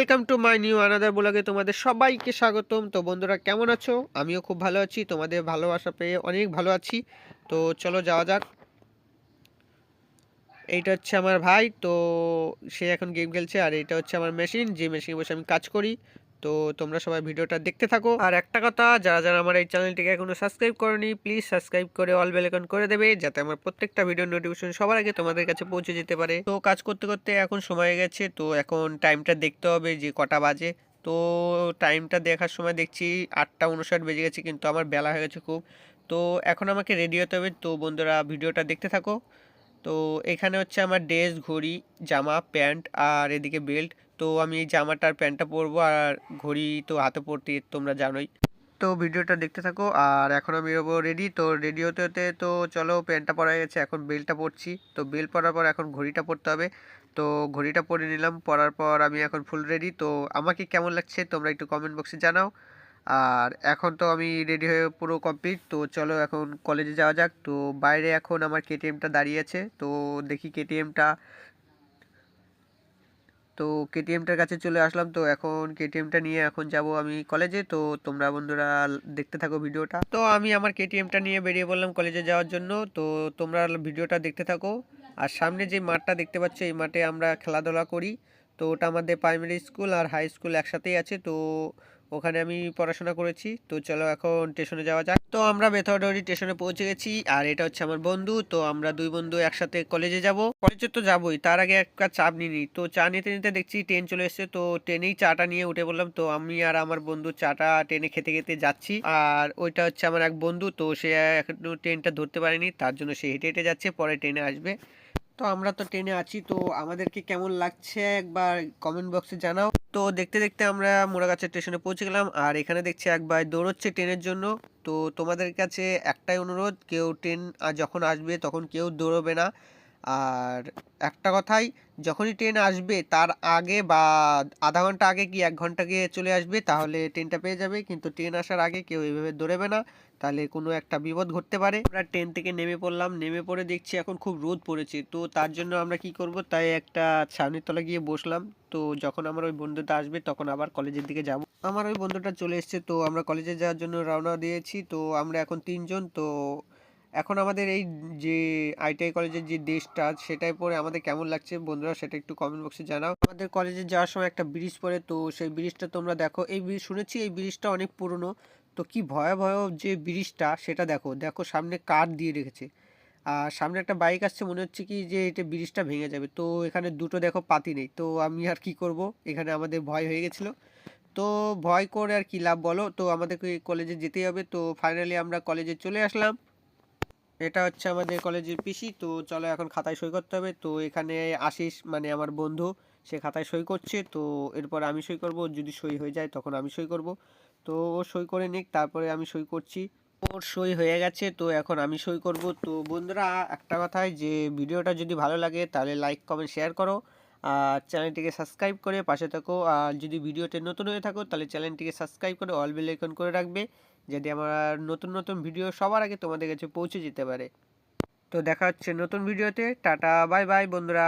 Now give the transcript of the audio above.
Welcome to my new another ব্লগে তোমাদের সবাইকে স্বাগতম। তো বন্ধুরা, কেমন আছো? আমিও খুব ভালো আছি, তোমাদের ভালোবাসা পেয়ে অনেক ভালো আছি। তো চলো যাওয়া যাক। এইটা হচ্ছে আমার ভাই, তো সে এখন গেম খেলছে, আর এটা হচ্ছে আমার মেশিন যে মেশিনে বসে আমি কাজ করি। তো তোমরা সবাই ভিডিওটা দেখতে থাকো। আর একটা কথা, যারা যারা আমার এই চ্যানেলটিকে এখনও সাবস্ক্রাইব করনি প্লিজ সাবস্ক্রাইব করে অল বেল আইকন করে দেবে, যাতে আমার প্রত্যেকটা ভিডিও নোটিফিকেশন সবার আগে তোমাদের কাছে পৌঁছে যেতে পারে। তো কাজ করতে করতে এখন সময় গেছে, তো এখন টাইমটা দেখতে হবে যে কটা বাজে। তো টাইমটা দেখার সময় দেখছি আটটা উনষাট বেজে গেছে, কিন্তু আমার বেলা হয়ে গেছে খুব। তো এখন আমাকে রেডি হতে হবে, তো বন্ধুরা ভিডিওটা দেখতে থাকো। তো এখানে হচ্ছে আমার ড্রেস ঘড়ি, জামা, প্যান্ট আর এদিকে বেল্ট তো আমি এই জামাটা প্যান্টটা পরবো আর ঘড়ি তো হাতে পরতে তোমরা জানোই। তো ভিডিওটা দেখতে থাকো, আর এখন আমি বেরোবো রেডি তো রেডি হতে হতে তো চলো প্যান্টটা পরা গেছে, এখন বেলটা পরছি। তো বেল পরার পর এখন ঘড়িটা পরতে হবে। তো ঘড়িটা পরে নিলাম, পরার পর আমি এখন ফুল রেডি তো আমাকে কেমন লাগছে তোমরা একটু কমেন্ট বক্সে জানাও। আর এখন তো আমি রেডি হয়ে পুরো কমপ্লিট তো চলো এখন কলেজে যাওয়া যাক। তো বাইরে এখন আমার কেটিএমটা দাঁড়িয়ে আছে, তো দেখি কেটিএমটা তো কেটিএমটার কাছে চলে আসলাম তো এখন কেটিএমটা নিয়ে এখন যাব আমি কলেজে তো তোমরা বন্ধুরা দেখতে থাকো ভিডিওটা। তো আমি আমার কেটিএমটা নিয়ে বেরিয়ে পড়লাম কলেজে যাওয়ার জন্য। তো তোমরা ভিডিওটা দেখতে থাকো। আর সামনে যে মাঠটা দেখতে পাচ্ছ, এই মাঠে আমরা খেলাধুলা করি। তো ওটা আমাদের প্রাইমারি স্কুল আর হাই স্কুল একসাথেই আছে। তো ওখানে আমি পড়াশোনা করেছি। তো চলো এখন স্টেশনে যাওয়া যাক। তো আমরা বেথরডরি স্টেশনে পৌঁছে গেছি আর এটা হচ্ছে আমার বন্ধু। তো আমরা দুই বন্ধু একসাথে কলেজে যাব। কলেজে তো যাবোই, তার আগে একটা চাপ নিই। তো চা নিতে নিতে দেখছি ট্রেন চলে এসেছে। তো ট্রেনেই চাটা নিয়ে উঠে বললাম, তো আমি আর আমার বন্ধু চাটা ট্রেনে খেতে খেতে যাচ্ছি। আর ওইটা হচ্ছে আমার এক বন্ধু। তো সে এখনও ট্রেনটা ধরতে পারেনি, তার জন্য সে হেঁটে হেঁটে যাচ্ছে, পরে ট্রেনে আসবে। তো আমরা তো ট্রেনে আছি, তো আমাদেরকে কেমন লাগছে একবার কমেন্ট বক্সে জানাও। তো দেখতে দেখতে আমরা মোড়াগাছা স্টেশনে পৌঁছে গেলাম, আর এখানে দেখছি একবার দৌড়চ্ছে ট্রেনের জন্য। তো তোমাদের কাছে একটাই অনুরোধ, কেউ ট্রেন যখন আসবে তখন কেউ দৌড়বে না। আর একটা কথাই, যখনই ট্রেন আসবে, তার আগে বা আধা ঘণ্টা আগে কি এক ঘণ্টা আগে চলে আসবে, তাহলে ট্রেনটা পেয়ে যাবে। কিন্তু ট্রেন আসার আগে কেউ এইভাবে দৌড়বে না। তাহলে কোনো একটা বিপদ ঘটতে পারে। আমরা ট্রেন থেকে নেমে পড়লাম। নেমে পড়ে দেখছি এখন খুব রোদ পড়েছে। তো তার জন্য আমরা কি করব? তাই একটা ছাউনির তলা গিয়ে বসলাম। তো যখন আমার ওই বন্ধুটা আসবে, তখন আবার কলেজের দিকে যাব। আমার ওই বন্ধুটা চলে এসছে। তো আমরা কলেজে যাওয়ার জন্য রওনা দিয়েছি। তো আমরা এখন তিনজন। তো এখন আমাদের এই যে আইটিআই কলেজের যে ড্রেসটা সেটাই পরে আমাদের কেমন লাগছে বন্ধুরা সেটা একটু কমেন্ট বক্সে জানাও। আমাদের কলেজে যাওয়ার সময় একটা ব্রিজ পড়ে, তো সেই ব্রিজটা তোমরা দেখো। এই ব্রিজ শুনেছি এই ব্রিজটা অনেক পুরনো, তো কি ভয়াবহ যে ব্রিজটা, সেটা দেখো। দেখো সামনে কাঠ দিয়ে রেখেছে। আর সামনে একটা বাইক আসছে, মনে হচ্ছে কি যে এটা ব্রিজটা ভেঙে যাবে। তো এখানে দুটো দেখো পাতি নেই, তো আমি আর কি করব? এখানে আমাদের ভয় হয়ে গেছিল। তো ভয় করে আর কি লাভ বলো? তো আমাদেরকে কলেজে যেতেই হবে। তো ফাইনালি আমরা কলেজে চলে আসলাম। এটা হচ্ছে আমাদের কলেজের পিসি, তো চলো এখন খাতায় সই করতে হবে। তো এখানে আশিস মানে আমার বন্ধু, সে খাতায় সই করছে। তো এরপর আমি সই করব, যদি সই হয়ে যায় তখন আমি সই করব। তো ও সই করে নিক, তারপরে আমি সই করছি। ওর সই হয়ে গেছে, তো এখন আমি সই করব। তো বন্ধুরা, একটা কথাই যে ভিডিওটা যদি ভালো লাগে তাহলে লাইক কমেন্ট শেয়ার করো। চ্যানেলটিকে সাবস্ক্রাইব করে পাশে থাকো। আর যদি ভিডিওতে নতুন হয়ে থাকো, তাহলে চ্যানেলটিকে সাবস্ক্রাইব করে অল বেল আইকন করে রাখবে, যাতে আমার নতুন নতুন ভিডিও সবার আগে তোমাদের কাছে পৌঁছে যেতে পারে। তো দেখা হচ্ছে নতুন ভিডিওতে। টাটা, বাই বাই বন্ধুরা।